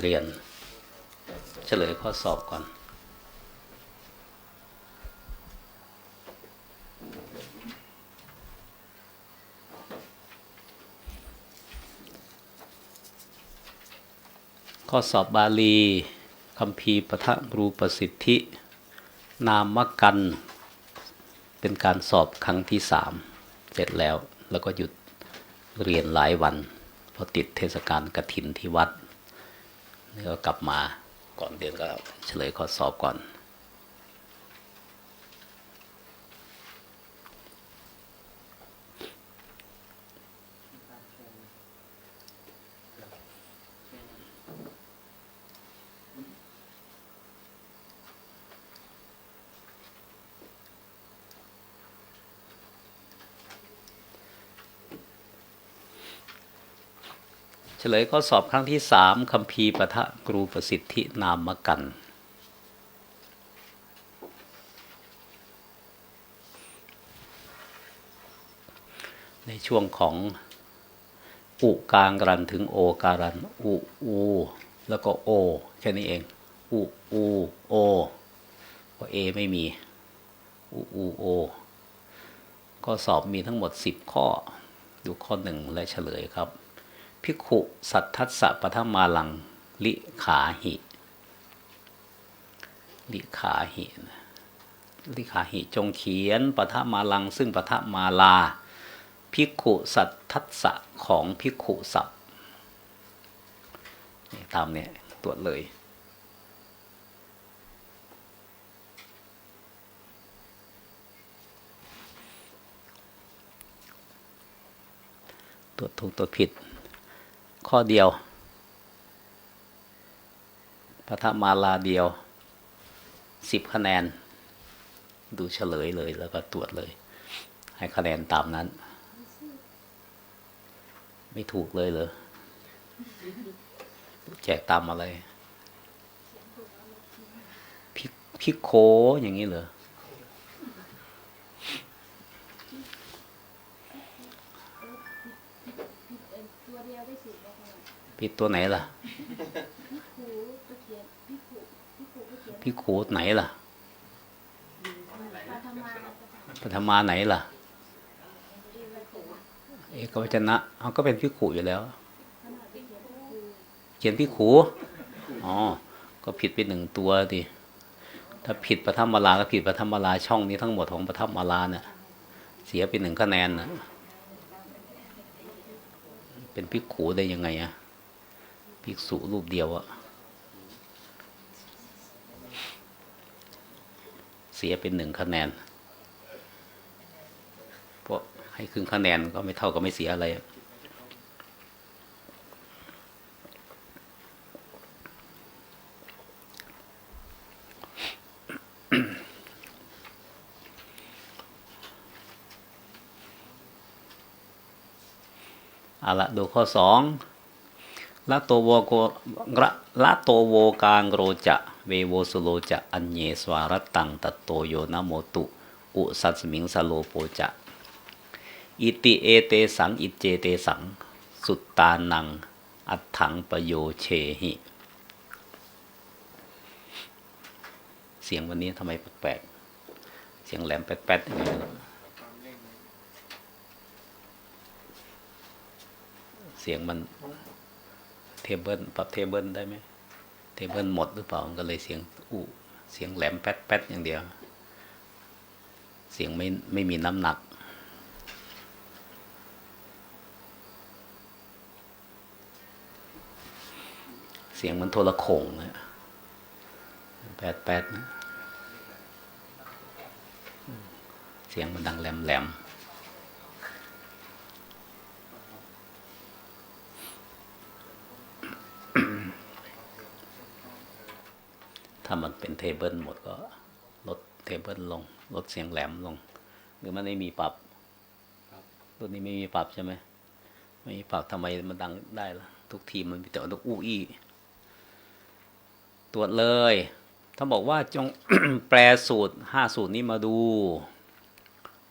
เรียน เฉลยข้อสอบก่อน ข้อสอบบาลีคำพีร์ปะทะรูปสิทธิ นามกัน เป็นการสอบครั้งที่สามเสร็จแล้วแล้วก็หยุดเรียนหลายวันเพราะติดเทศกาลกระถินที่วัด ก็กลับมาก่อนเดือนก็เฉลยข้อสอบก่อน ลยข้อสอบครั้งที่สามคำพีปะทะกรูประสิทธินามกัน ในช่วงของ อุกลางรันถึงโอการันอุอู แล้วก็โอ แค่นี้เอง อุอูโอก็เอไม่มี อุอูโอ ก็สอบมีทั้งหมด 10 ข้อ ดูข้อหนึ่งและเฉลยครับ ภิกขุสัทธัสสะปทมาลัง ลิขาหิ ลิขาหินะลิขาหิจงเขียนปทมาลัง ซึ่งปทมาลาภิกขุสัทธัสสะของภิกขุสัพตามเนี่ยตรวจเลยตรวจถูกตรวจผิด ข้อเดียวพระธรรมาลาเดียวสิบคะแนน ดูเฉลยเลยแล้วก็ตรวจเลย ให้คะแนนตามนั้น ไม่ถูกเลยเหรอแจกตามอะไรพิกพิกโคอย่างนี้เหรอ ผิดตัวไหนล่ะพี่ขู่ไหนล่ะปาธาปฐมาไหนล่ะ เอกวจนะเขาก็เป็นพิกขุอยู่แล้ว เขียนพี่ครูเขียนพิขุอ๋อ ก็ผิดไปหนึ่งตัวดิถ้าผิดปฐมมาลาก็ผิดปฐมมาลาช่องนี้ทั้งหมดของปฐมมาลาเนี่ยเสียไปหนึ่งคะแนนนะเป็นพิกขุได้ยังไงอะ ภิกษุรูปเดียวอะเสียเป็นหนึ่งคะแนน เพราะให้ครึ่งคะแนนก็ไม่เท่ากับไม่เสียอะไรอะเอาละดูข้อสอง ละโตโวโกระละโตโวกางโรจะ เวโวสุโลจะ อัญเยสวารตังตัตโตโยนะโมตุ อุสัตสมิงสโลโปจะ อิติเอเตสัง อิเจเตสัง สุตตานัง อัตถังปโยเชหิ เสียงวันนี้ทำไมแปลกๆ เสียงแหลมแป๊ดๆอย่างนี้เสียงมัน ทเบิลปรับเทเบิลได้ไหมเทเบิลหมดหรือเปล่าก็เลยเสียงอู้เสียงแหลมแป๊ดแป๊ดอย่างเดียว เสียงไม่ไม่มีน้ำหนัก เสียงเหมันโทรโขงนะแป๊ดแป๊ดนะเสียงมันดังแหลมแหลม ถ้ามัน เป็นเทเบิลหมดก็ลดเทเบิลลง ลดเสียงแหลมลง หรือมันไม่มีปรับรุ่นนี้ไม่มีปรับใช่ไหมไม่มีปรับทำไมมันดังได้ล่ะ ทุกทีมมันมีแต่ต้องอู้อี้ตรวจเลยถ้าบอกว่าจงแปลสูตรห้าสูตรนี้มาดู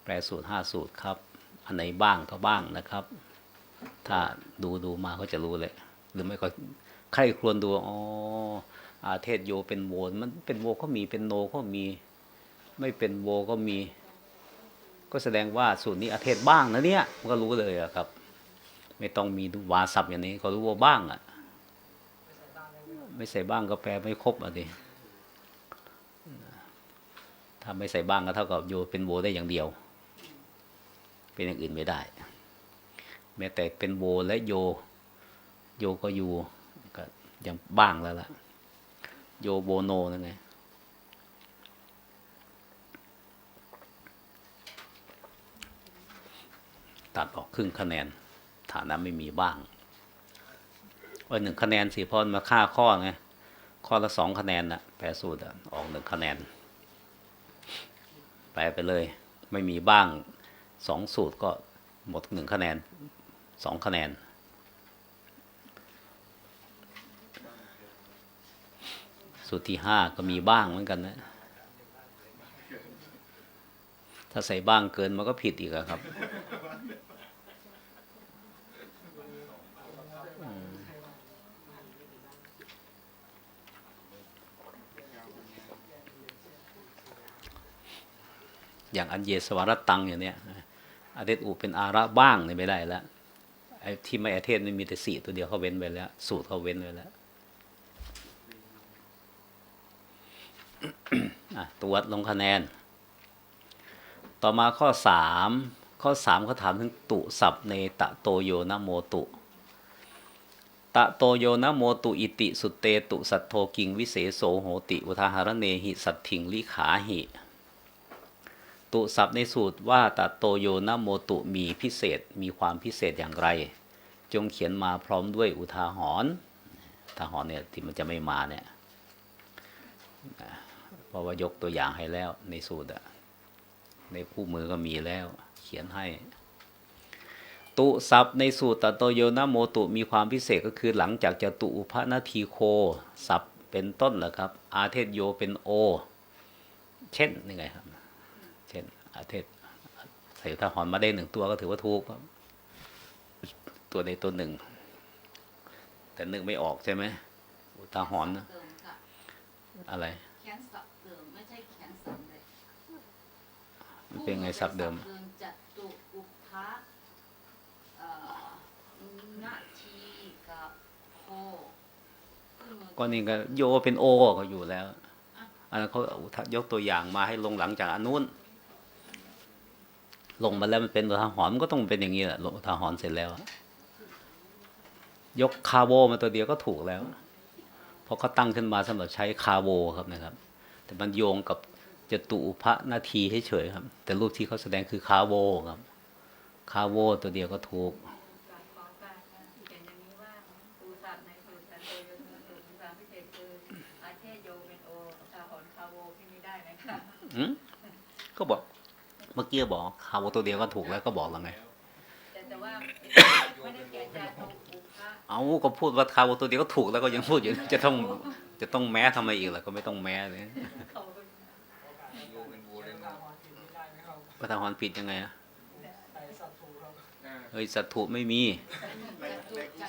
แปลสูตรห้าสูตรครับ อันไหนบ้างก็บ้างนะครับ ถ้าดูดูมาก็จะรู้เลย หรือไม่ก็ใครควรดูอ๋ออา เทศโยเป็นโวมันเป็นโวก็มีเป็นโนก็มี ไม่เป็นโวก็มี ก็แสดงว่าสูตรนี้อาเทศบ้างนะเนี่ยมันก็รู้เลยอะครับ ไม่ต้องมีวาศัพท์อย่างนี้ก็รู้ว่าบ้างอะไม่ใส่บ้างก็แปลไม่ครบอะดิถ้าไม่ใส่บ้างก็เท่ากับโยเป็นโวได้อย่างเดียว เป็นอย่างอื่นไม่ได้ แม้แต่เป็นโวและโย โยก็อยู่ก็ยังบ้างแล้วล่ะ โยโบโนนั่นไงตัดออกครึ่งคะแนน ฐานะไม่มีบ้างว่าหนึ่งคะแนนสิเพราะมันมาค่าข้อไง ข้อละสองคะแนนนะแปลสูตรอออกหนึ่งคะแนน แปลไปเลย ไม่มีบ้างสองสูตรก็หมดหนึ่งคะแนนสองคะแนน สูตรที่ห้าก็มีบ้างเหมือนกันนะ ถ้าใส่บ้างเกินมันก็ผิดอีกครับอย่างอันเยสวรตังอย่างเนี้ยอาเทศอุเป็นอาระบ้างเนี่ยไม่ได้แล้วไอ้ที่ไม่อาเทศไม่มีแต่สี่ตัวเดียวเขาเว้นไว้แล้ว สูตรเขาเว้นไว้แล้ว อะ ตรวจลงคะแนน ต่อมาข้อสามข้อสามเขาถามถึงตุศัพท์ในตะโตโยนะโมตุ ตะโตโยนะโมตุอิติสุเตตุสัทโทกิงวิเศษโสโหติ อุทาหารเนหิสัตถิงลิขาหิตุศัพท์ในสูตรว่าตะโตโยนะโมตุมีพิเศษมีความพิเศษอย่างไร จงเขียนมาพร้อมด้วยอุทาหรณ์อุทาหรณ์เนี่ยที่มันจะไม่มาเนี่ย เพราะว่ายกตัวอย่างให้แล้วในสูตรอะในคู่มือก็มีแล้ว เขียนให้ ตุศัพท์ในสูตรตโตโยนะโมตุมีความพิเศษก็คือหลังจากจะตุอุพนาทีโคศัพท์เป็นต้นแหละครับ อาเทศโยเป็นโอ เช่นยังไงครับ เช่น อาเทศใส่ทหารมาได้หนึ่งตัวก็ถือว่าถูกครับ ตัวใดตัวหนึ่ง แต่นึกไม่ออกใช่ไหมอุทาหรณ์นะอะไร แขนสับเดิมไม่ใช่แขนสับเลยมันเป็นไงศัพท์เดิมเดิมจัตุอุพะเอ่อนาทีกับโคก็นี่ก็โยเป็นโอก็อยู่แล้วอันนั้นเขายกตัวอย่างมาให้ลงหลังจากอันนู้น ลงมาแล้วมันเป็นอุทาหรณ์มันก็ต้องเป็นอย่างนี้แหละอุทาหรณ์เสร็จแล้ว ยกคาโวมาตัวเดียวก็ถูกแล้ว เพราะเขาตั้งขึ้นมาสำหรับใช้คาโวครับนะครับ แต่มันโยงกับจตุอุพะนาทีเฉยๆครับ แต่รูปที่เขาแสดงคือคาโวครับ คาโวตัวเดียวก็ถูกการขอการเขียนอย่างนี้ว่าปูสัตว์ในสูตรการโตโยนสูตรมีความพิเศษคืออาเทโยเป็นโอตาหอนคาโวที่ไม่ได้นะคะอืมก็บอกเมื่อกี้บอกคาโวตัวเดียวก็ถูกแล้วก็บอกแล้วไงแต่แต่ว่าไม่ได้เขียนจากตรงอุพะ เอาก็พูดว่าคาโวตัวเดียวก็ถูกแล้วก็ยังพูดอยู่จะต้องจะต้องแม้ทำไมอีกล่ะก็ไม่ต้องแม้เลยเขาเป็นพระทหารผิดยังไงอะเฮ้ยสัตถุไม่มี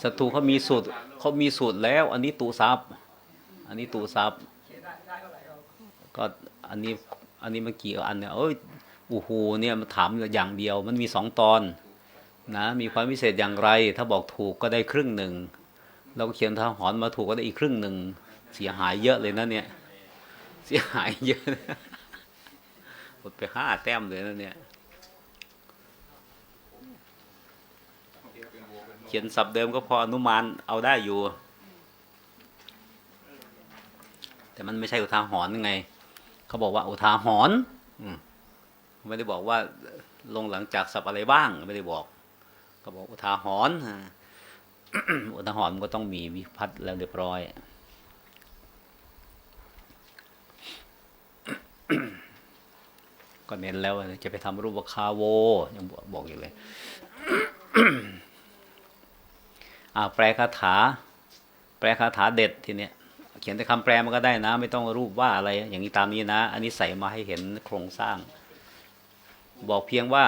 สัตถุเขามีสูตรเขามีสูตรแล้ว อันนี้ตูซับอันนี้ตูซับก็อันนี้อันนี้เมื่อกี้อันเนี่ยเอ้ยโอ้โหเนี่ยมันถามอย่างเดียว มันมีสองตอน นะมีความพิเศษอย่างไร ถ้าบอกถูกก็ได้ครึ่งหนึ่งเราก็เขียนทหารมาถูกก็ได้อีกครึ่งหนึ่งเสียหายเยอะเลยนะเนี่ย เสียหายเยอะหมดไปห้าแต้มเลยนะเนี่ย เขียนศัพท์เดิมก็พออนุมานเอาได้อยู่ แต่มันไม่ใช่อุทาหรณ์ยังไง เขาบอกว่าอุทาหรณ์อืไม่ได้บอกว่าลงหลังจากศัพท์อะไรบ้าง ไม่ได้บอก เขาบอกอุทาหรณ์อ่าอุทาหรณ์มันก็ต้องมีวิพัฒน์แล้วเรียบร้อยก็เน้นแล้วจะไปทำรูปคาโว ยังบอกบอกอยู่เลยอาแปลคาถา แปลคาถาเด็ดทีเนี้ยเขียนแต่คำแปลมันก็ได้นะ ไม่ต้องรูปว่าอะไร อย่างนี้ตามนี้นะ อันนี้ใส่มาให้เห็นโครงสร้าง บอกเพียงว่า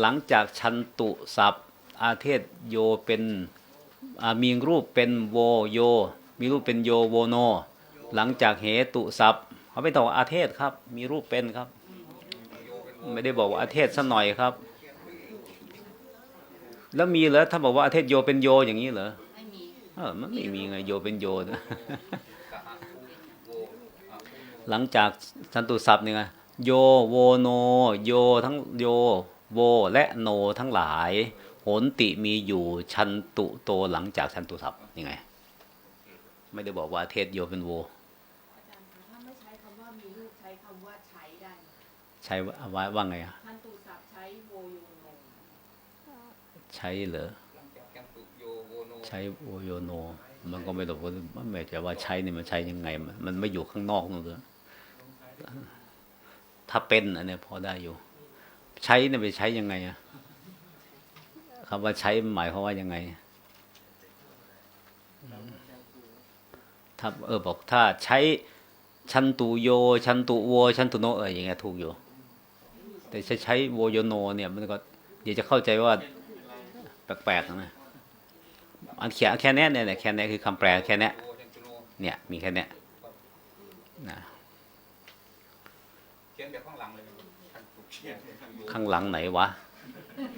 หลังจากชันตุศัพท์ อาเทศโยเป็นอ่ามีรูปเป็นโวโย มีรูปเป็นโยโวโน หลังจากเหตุศัพท์เขาไม่ต้องว่าอาเทศครับ มีรูปเป็นครับ ไม่ได้บอกว่าอาเทศสักหน่อยครับ แล้วมีเหรอถ้าบอกว่าอาเทศโยเป็นโยอย่างนี้เหรอไม่มีเออมันไม่มีไงโยเป็นโยนะกะอะโวอะโวหลังจากสันตุศัพท์เนี่ยไงโยโวโน โยทั้งโยโวและโนทั้งหลาย โหนติมีอยู่ชันตุโตหลังจากชันตุศัพท์ยังไง ไม่ได้บอกว่าเทศโยเป็นโวใช้ว่ามีรูปใช้คำว่าไงอะท่านตูศัพท์ใช้โวโยโนใช้เหรอใช้โอโยโน มันก็ไม่รู้ว่ามันไม่จะว่าใช้เนี่ยมันใช้ยังไง มันไม่อยู่ข้างนอกนู่นเลยถ้าเป็นอันเนี้ยพอได้อยู่ ใช้เนี่ยไปใช้ยังไงอะ คำว่าใช้หมายความว่ายังไงถ้าเออบอกถ้าใช้ชันตุโย ชันตุโว ชันตุโนเอออย่างเงี้ยถูกอยู่ แต่ใช้ใช้โวโยโน เนี่ย มันก็เดี๋ยวจะเข้าใจว่าแปลกๆนะอันเขียนแค่เนี้ยเนี่ยแค่เนี้ยคือคำแปลแค่เนี้ยโวชันตุโนเนี่ยมีแค่เนี้ยนะเขียนแบบข้างหลังเลยชันตุเขียนข้างโยข้างหลังไหนวะ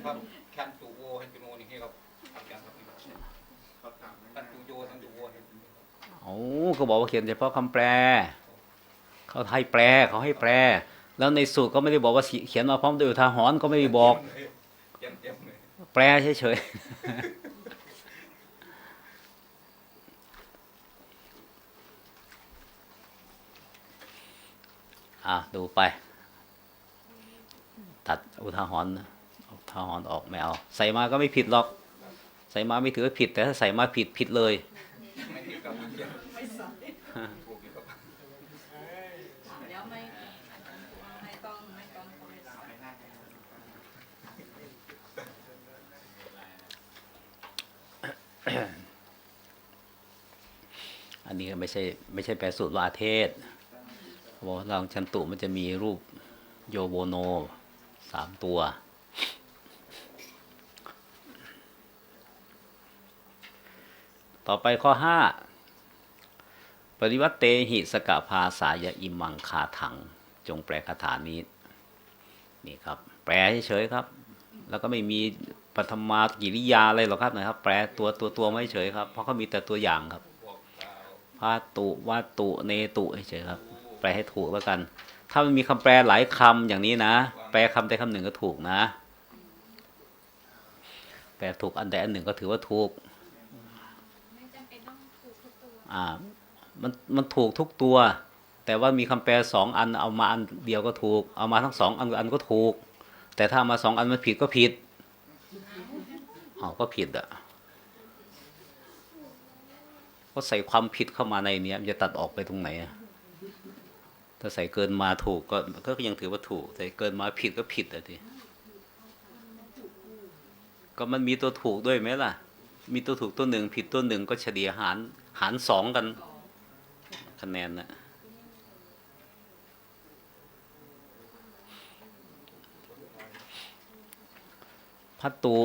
ครับชันตุโวชันตุโนนี่ให้เราทำการครับชันตุโยชันตุโวชันตุโน โอ้ก็บอกว่าเขียนเฉพาะคำแปล เขาให้แปลเขาให้แปล แล้วในสูตรก็ไม่ได้บอกว่าเขียนมาพร้อมด้วยอุทาหรณ์ก็ไม่ได้บอก แปลเฉยๆอะดูไป ตัดอุทาหรณ์นอาอุทาหรณ์ออกไม่เอา ใส่มาก็ไม่ผิดหรอก ใส่มาไม่ถือว่าผิด แต่ถ้าใส่มาผิดผิดเลย ไม่ผิดกับเขียนไม่ใส่ถูกผิดกับเดี๋ยวไม่ไม่ต้องไม่ต้องคอมเมนต์อันนี้ก็ไม่ใช่ไม่ใช่แปลสูตรว่าเทศบอกลองชันตุมันจะมีรูปโยโบโนสามตัว ต่อไปข้อห้าปริวัตเตหิสกภาษายะอิมังคาถัง จงแปลคาถานี้นี่ครับ แปลเฉยๆครับ แล้วก็ไม่มีปฐมากิริยาอะไรหรอกครับนะครับ แปลตัวตัวตัวไม่เฉยครับ เพราะเขามีแต่ตัวอย่างครับพวกเราตุวาตุเนตุเฉยครับ แปลให้ถูกแล้วกัน ถ้ามันมีคำแปลหลายคำอย่างนี้นะ แปลคำใดคำหนึ่งก็ถูกนะ แปลถูกอันใดอันหนึ่งก็ถือว่าถูก ไม่จำเป็นต้องถูกทุกตัว อ่ามันมันถูกทุกตัว แต่ว่ามีคำแปลสองอันเอามาอันเดียวก็ถูก เอามาทั้งสองอันอันก็ถูก แต่ถ้ามาสองอันมันผิดก็ผิดอ๋อก็ผิดอะก็ใส่ความผิดเข้ามาในเนี้ยมันจะตัดออกไปตรงไหนอะถ้าใส่เกินมาถูกก็ก็ยังถือว่าถูก แต่เกินมาผิดก็ผิดอะทีก็มันมีตัวถูกด้วยไหมล่ะ มีตัวถูกตัวหนึ่งผิดตัวหนึ่งก็เฉลี่ยหาร หารสองกัน คะแนนนะพัตตุ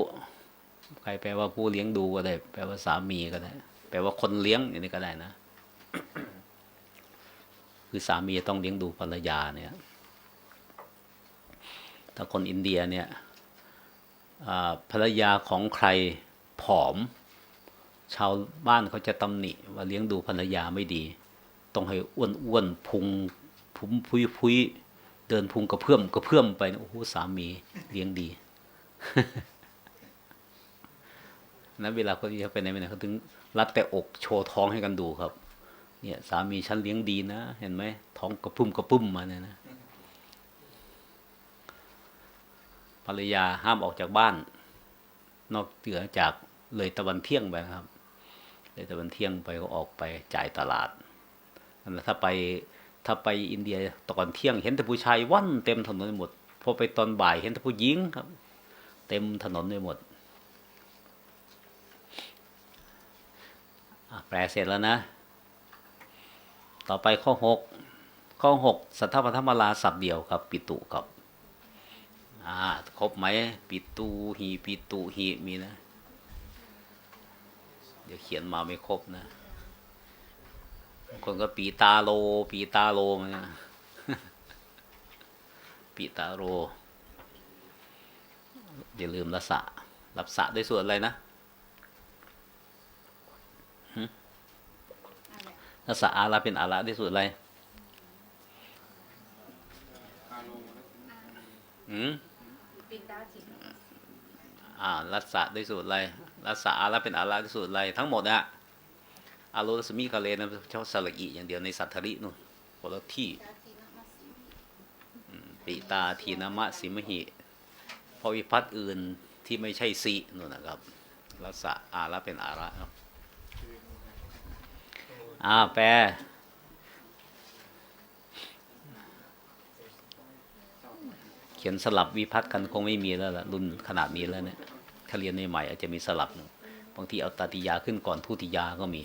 ใครแปลว่าผู้เลี้ยงดูก็ได้ แปลว่าสามีก็ได้ แปลว่าคนเลี้ยงอย่างนี้ก็ได้นะ คือสามีต้องเลี้ยงดูภรรยาเนี่ย ถ้าคนอินเดียเนี่ยภรรยาของใครผอม ชาวบ้านเขาจะตำหนิว่าเลี้ยงดูภรรยาไม่ดี ต้องให้อ้วนอ้วนๆพุงพุงพุยพุยเดินพุงกระเพื่อมกระเพื่อมไปโอ้โหสามีเลี้ยงดีนั้นเวลาเขาจะไปไหนไปไหนเขาถึงรัดแต่อกโชว์ท้องให้กันดูครับ เนี่ย สามีฉันเลี้ยงดีนะเห็นไหมท้องกระพุ่มกระพุ่มมาเนี่ยนะภรรยาห้ามออกจากบ้าน นอกเหนือจากเลยตะวันเที่ยงไปนะครับ เลยตะวันเที่ยงไปก็ออกไปจ่ายตลาดนะถ้าไปถ้าไปอินเดียตอนเที่ยงเห็นแต่ผู้ชายว่อนเต็มถนนไปหมดพอไปตอนบ่ายเห็นแต่ผู้หญิงครับ เต็มถนนไปหมดแปลเสร็จแล้วนะ ต่อไปข้อหกข้อหกสัทธปธรรมราสับเดียวครับ ปิตุกับ อ่า ครบไหม ปิตูหีปิตุหีมีนะ ดี๋ยวเขียนมาไม่ครบนะบางคนก็ปีตาโล ปีตาโลมาเนี่ยปีตาโลอย่าลืมรัสะรับสะด้วยส่วนอะไรนะหึรัสะอาระเป็นอาระด้วยส่วนอะไรอารมณ์อืมปินดาจิตอ่ารัสะด้วยสูตรอะไร รัสะอาระเป็นอาระด้วยสูตรอะไรทั้งหมดนะอารุสมิกาเลนะเฉพาะสระอีอย่างเดียวในสัทธรินู่นคนละที่ปิตาทีนามะสิมหิพวิพัตน์อื่นที่ไม่ใช่สีนู่นนะครับรัสะอาระเป็นอาระครับอ่าแปลเขียนสลับวิพัฒน์กันคงไม่มีแล้วล่ะรุ่นขนาดนี้แล้วเนี่ย ถ้าเรียนใหม่ๆอาจจะมีสลับหนึ่งบางทีเอาตติยาขึ้นก่อนทุติยาก็มี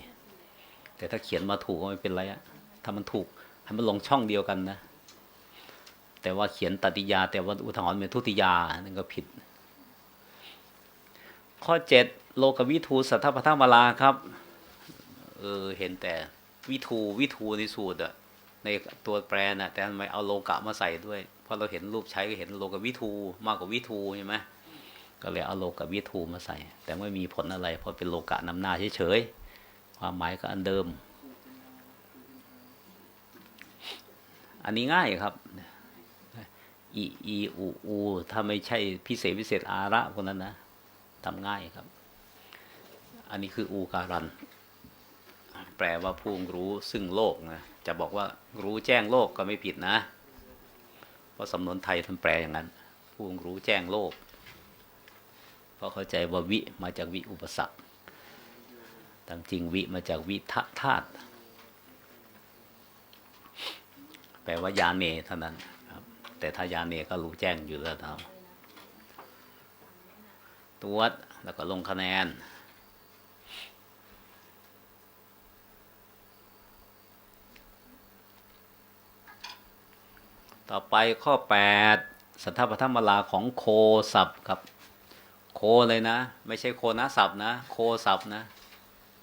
แต่ถ้าเขียนมาถูกก็ไม่เป็นไรอะถ้ามันถูกให้มันลงช่องเดียวกันนะ แต่ว่าเขียนตติยา แต่ว่าอุทหรณ์เป็นทุติยานั่นก็ผิด ข้อเจ็ดโลกวิทูสัทธปทามาลาครับเออเห็นแต่วิทูวิทูในสูตรอะในตัวแปรน่ะแต่ทำไมเอาโลกะมาใส่ด้วย เพราะเราเห็นรูปใช้ก็เห็นโลกวิทูมากกว่าวิทูใช่ไหม ก็เลยเอาโลกวิทูมาใส่ แต่ไม่มีผลอะไร เพราะเป็นโลกะนำหน้าเฉยๆความหมายก็อันเดิม อันนี้ง่ายครับอีอีอูอูถ้าไม่ใช่พิเศษพิเศษอาระคนนั้นนะทำง่ายครับ อันนี้คืออูการัน แปลว่าผู้รู้ซึ่งโลกนะจะบอกว่ารู้แจ้งโลกก็ไม่ผิดนะ เพราะสำนวนไทยท่านแปลอย่างนั้น ผู้รู้แจ้งโลก เพราะเข้าใจว่าวิมาจากวิอุปสรรคตามจริงวิมาจากวิทะธาตุแปลว่ายาเนเท่านั้นครับ แต่ถ้ายาเนก็รู้แจ้งอยู่แล้วครับตรวจแล้วก็ลงคะแนน ต่อไปข้อ 8 สัทธปธรรมลาของโคศัพท์ครับ โคเลยนะ ไม่ใช่โคนะศัพท์นะ โคศัพท์นะ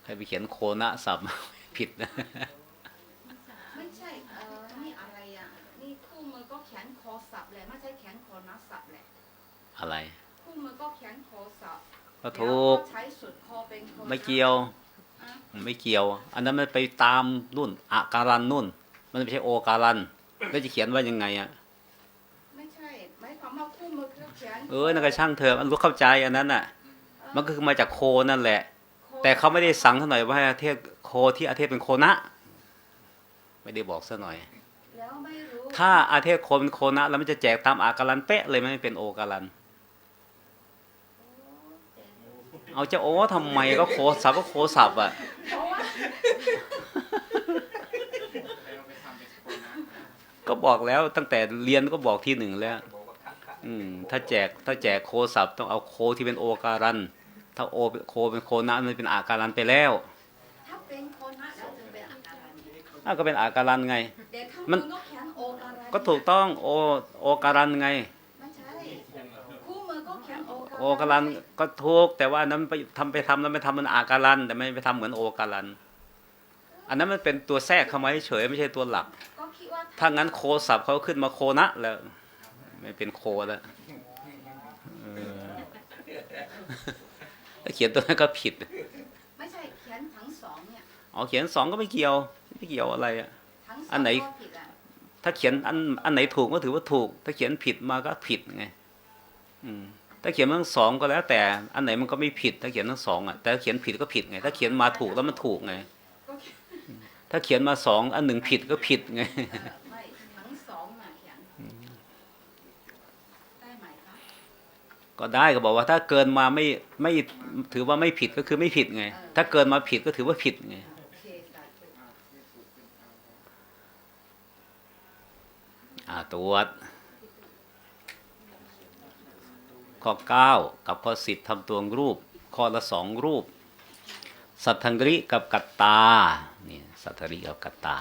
ใครไปเขียนโคนะศัพท์ผิดนะไม่ใช่เออนี่อะไรอะนี่คู่มือก็แขนคอสับแหละไม่ใช่แขนคอนักสับแหละอะไรคู่มือก็แขนคอสับก็ถูกแล้วใช้สุดคอเป็นคอไม่เกี่ยวอะไม่เกี่ยว อันนั้นมันไปตามนุ่นอาการันนุ่น มันไม่ใช่โอการันแล้วจะเขียนว่ายังไงอะ เออนั่นก็ช่างเถอะมันรู้เข้าใจอันนั้นน่ะ มันก็คือมาจากโคนั่นแหละคอแต่เขาไม่ได้สั่งเท่าหน่อยว่าให้อาเทศโคที่อาเทศเป็นโคนะ ไม่ได้บอกซะหน่อยแล้วไม่รู้ถ้าอาเทศโคเป็นโคนะ แล้วมันจะแจกตามอาการันเป๊ะเลยไม่เป็นโอการันเอาจะโอ้ทำไมก็โคสับก็โคสับอะเพราะว่าแล้วไปทำเป็นคนนะก็บอกแล้วตั้งแต่เรียนก็บอกที่หนึ่งแล้วบ อกว่าคักคักอืมถ้าแจกถ้าแจกโคสับต้องเอาโคที่เป็นโอการัน ถ้าโอโคเป็นโคนะมันเป็นอาการันไปแล้วถ้าเป็นคนนะแล้วถึงเป็นอาการนี้อ้าวก็เป็นอาการันไงเด็กข้างมัมัน นก็แขนโอการันก็ถูกต้องโอโอการันไง ไม่ใช่คู่มือก็แขนโอการันโอการันก็ถูกแต่ว่าอันนั้นไปทำไปทำแล้วไม่ทำมันอาการัน แต่ไม่ไปทำเหมือนโอการัน อันนั้นมันเป็นตัวแทรกเข้ามาเฉยๆไม่ใช่ตัวหลัก ก็คิดว่าถ้างั้นโคสับเขาขึ้นมาโคนะแล้ว ไม่เป็นโคแล้วเออถ้าเขียนตัวนั้นก็ผิด ไม่ใช่แขนทั้งสองเนี่ยอ๋อเขียนสองก็ไม่เกี่ยวไม่เกี่ยวอะไรอะทั้งสองอันไหนก็ผิดอะถ้าเขียนอันอันไหนถูกก็ถือว่าถูก ถ้าเขียนผิดมาก็ผิดไงอืมถ้าเขียนทั้งสองก็แล้ว แต่อันไหนมันก็ไม่ผิด ถ้าเขียนทั้งสองอะแต่ถ้าเขียนผิดก็ผิดไง ถ้าเขียนมาถูกแล้วมันถูกไงก็ถ้าเขียนมาสองอันหนึ่งผิดก็ผิดไงเอ่อไม่ทั้งสองน่ะแขนได้ไหมคะ ก็ได้ก็บอกว่าถ้าเกินมาไม่ไม่ถือว่าไม่ผิดก็คือไม่ผิดไง ถ้าเกินมาผิดก็ถือว่าผิดไงโอเคสาธุอ่าตรวจข้อเก้ากับข้อสิบทำตัวรูป ข้อละสองรูป สัทธังริกับกัตตานี่สัทธริกับกัตตา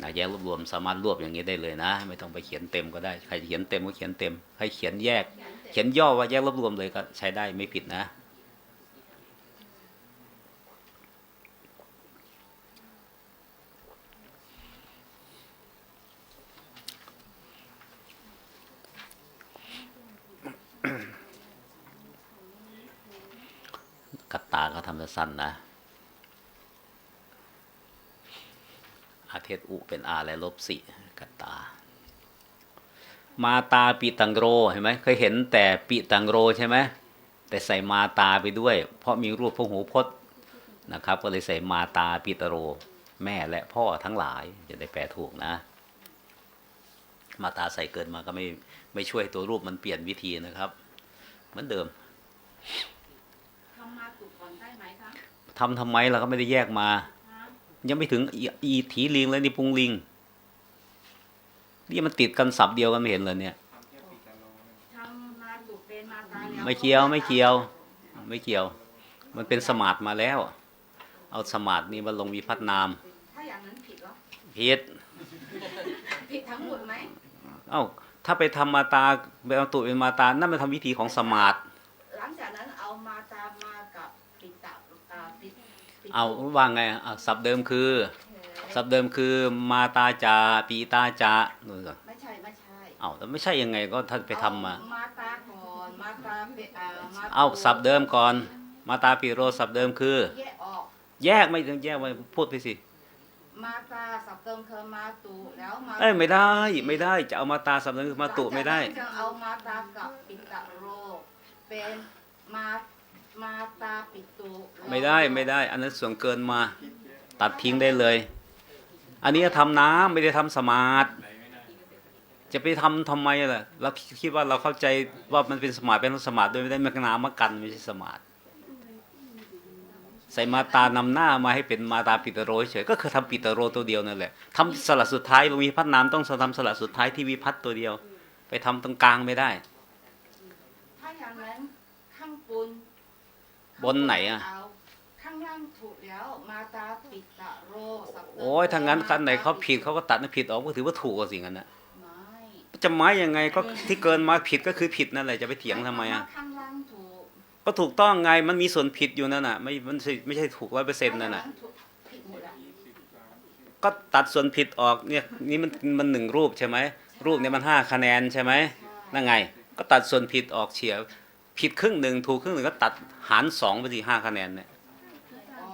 นะแยกรวบรวมสามารถรวบอย่างนี้ได้เลยนะ ไม่ต้องไปเขียนเต็มก็ได้ ใครเขียนเต็มก็เขียนเต็มใครเขียนแยก เขียนย่อว่าแยกรวบรวมเลยก็ใช้ได้ไม่ผิดนะ กัตตาเขาทำสั้นนะอาเทศอุเป็นอาและลบสิกัตตา มาตาปีตังโรเห็นไหมเคยเห็นแต่ปีตังโรใช่ไหมแต่ใส่มาตาไปด้วย เพราะมีรูปพหูพจน์นะครับ ก็เลยใส่มาตาปีตโร แม่และพ่อทั้งหลายจะได้แปลถูกนะ มาตาใส่เกินมาก็ไม่ไม่ช่วยตัวรูปมันเปลี่ยนวิธีนะครับเหมือนเดิมทำมาตุกก่อนได้ไหมคะทำทำไมเราก็ไม่ได้แยกมาฮะยังไม่ถึงอีอีถีลิงเลยนี่พุงลิง นี่มันติดกันสับเดียวกันไม่เห็นเลยเนี่ยทำแค่ปีกะโลเนี่ยทำมาตุกเป็นมาตาแล้วไม่เกี่ยวไม่เกี่ยว ไม่เกี่ยว มันเป็นสมาร์ทมาแล้ว เอาสมาร์ทนี่มาลงวิพัฒนามถ้าอย่างนั้นผิดเหรอผิดผิดทั้งหมดไหมเอ้าถ้าไปทำมาตาไปเอาตุเป็นมาตานั่นมันทำวิธีของสมาร์ทหลังจากนั้นเอามาตามมากับปิตะอ่าปิปิตุเอาว่าไงอะศัพท์เดิมคือเออ ศัพท์เดิมคือมาตาจาปีตาจานู่นก่อนไม่ใช่ไม่ใช่เอ้าแต่ไม่ใช่ยังไงก็ท่านไปทำมาเอมาตาก่อนมาตาเป็นอ่ามาเอาศัพท์เดิมก่อน มาตาปีโรศัพท์เดิมคือ แยกออก แยกไม่ต้องแยกไปพูดไปสิมาตาสับเติมคือมาตุแล้วมาเอ้ยไม่ได้ไม่ได้จะเอามาตาศัพท์เดิมคือมาตุไม่ได้ หลังจากนั้นจะเอามาตากับปิตะโร เป็นมามาตาปิตุแล้วไม่ได้ไม่ได้ อันนั้นส่วนเกินมา ตัดทิ้งได้เลย อันนี้ทำน้ำไม่ได้ทำสมาร์ทจะไปทำทำไมล่ะเราคิดว่าเราเข้าใจว่ามันเป็นสมาร์ทเป็นสมาร์ทโดยไม่ได้มากน้ำมากันไม่ใช่สมาร์ทใส่มาตานำหน้ามาให้เป็นมาตาปิตโรเฉยก็คือทำปิตโรตัวเดียวนั่นแหละทำสลัดสุดท้ายลงวิพัฒนามต้องทำสลัดสุดท้ายที่วิพัฒน์ตัวเดียว ไปทำตรงกลางไม่ได้ ถ้าอย่างนั้นข้างบนบนไหนอะ เาข้างล่างถูกแล้วมาตาปิตะโรสับเติมโอ้ยทางนั้นคันไหนเขาผิดเขาก็ตัดนะผิดออกก็ถือว่าถูกกว่าสิ่งนั้นนะไม่จะไม้ยังไงก็ที่เกินมาผิดก็คือผิดนั่นแหละจะไปเถียงทำไมอะข้างล่างถูกก็ถูกต้องไงมันมีส่วนผิดอยู่นั่นน่ะ ไม่มันไม่ใช่ไม่ใช่ถูกร้อยเปอร์เซ็นต์นั่นน่ะถ้าอย่างถูกผิดหมดอะก็ตัดส่วนผิดออกเนี่ยนี่มันมันหนึ่งรูปใช่ไหมรูปเนี่ยมันห้าคะแนนใช่ไหมใช่นั่นไง ก็ตัดส่วนผิดออกเฉียผิดครึ่งหนึ่งถูกครึ่งหนึ่งก็ตัดหารสองไปสิห้าคะแนนเนี่ย อ๋อ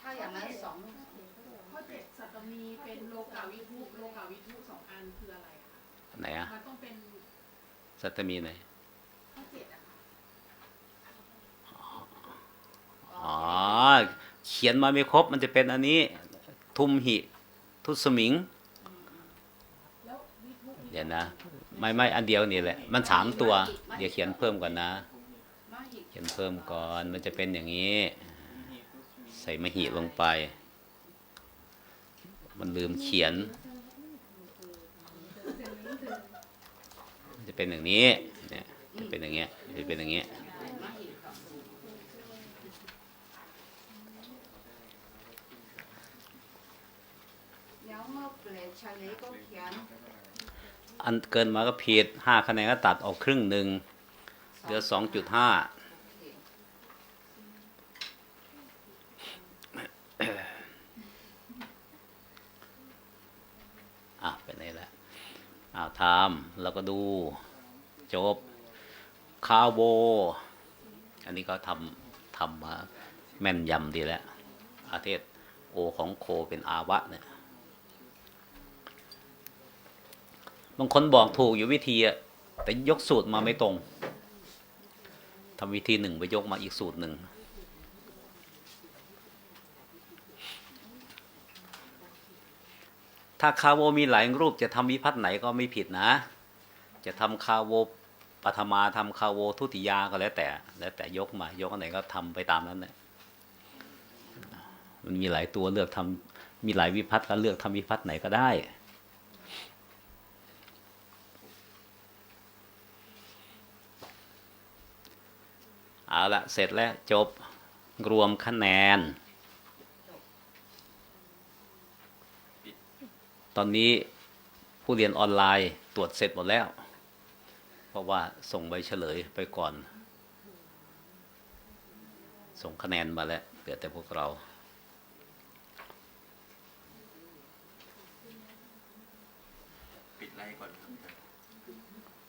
ถ้าอย่างนั้นสอง ข้อเจ็ดสัตมีเป็นโลกาวิทุโลกาวิทุสองอันคืออะไรอะไหนอะมันต้องเป็นสัตมีไหนข้อเจ็ดอะค่ะอ๋อเขียนมาไม่ครบมันจะเป็นอันนี้ ทุมหิทุสมิงแล้ววิทุมีเดี๋ยวนะ ไม่ไม่อันเดียวนี่แหละ มันสามตัว เดี๋ยวเขียนเพิ่มก่อนนะมาหิเขียนเพิ่มก่อนมันจะเป็นอย่างนี้ ใส่มหิลงไป มันลืมเขียน จะเป็นอย่างนี้ เนี่ย จะเป็นอย่างเงี้ย จะเป็นอย่างเงี้ยมาหิแล้วเมื่อเปลี่ยนเฉลยก็เขียนอันเกินมาก็ผิดห้าคะแนนก็ตัดออกครึ่งหนึ่งเหลือสองจุดห้า อะเป็นไงละอ่า ทำแล้วก็ดูจบคาโวอันนี้ก็ทำทำมาแม่นยำดีแล้วอาเทศโอของโคเป็นอาวะเนี่ยบางคนบอกถูกอยู่วิธีอะแต่ยกสูตรมาไม่ตรงทำวิธีหนึ่งไปยกมาอีกสูตรหนึ่งถ้าคาโวมีหลายรูปจะทำวิพัฒน์ไหนก็ไม่ผิดนะ จะทำคาโวปัทมาทำคาโวทุติยาก็แล้วแต่ แล้วแต่ยกมายกอันไหนก็ทำไปตามนั้นแหละมันมีหลายตัวเลือกทำมีหลายวิพัฒน์ก็เลือกทำวิพัฒน์ไหนก็ได้ เอาละเสร็จแล้วจบรวมคะแนน ตอนนี้ผู้เรียนออนไลน์ตรวจเสร็จหมดแล้ว เพราะว่าส่งใบเฉลยไปก่อน ส่งคะแนนมาแล้วเหลือแต่พวกเรา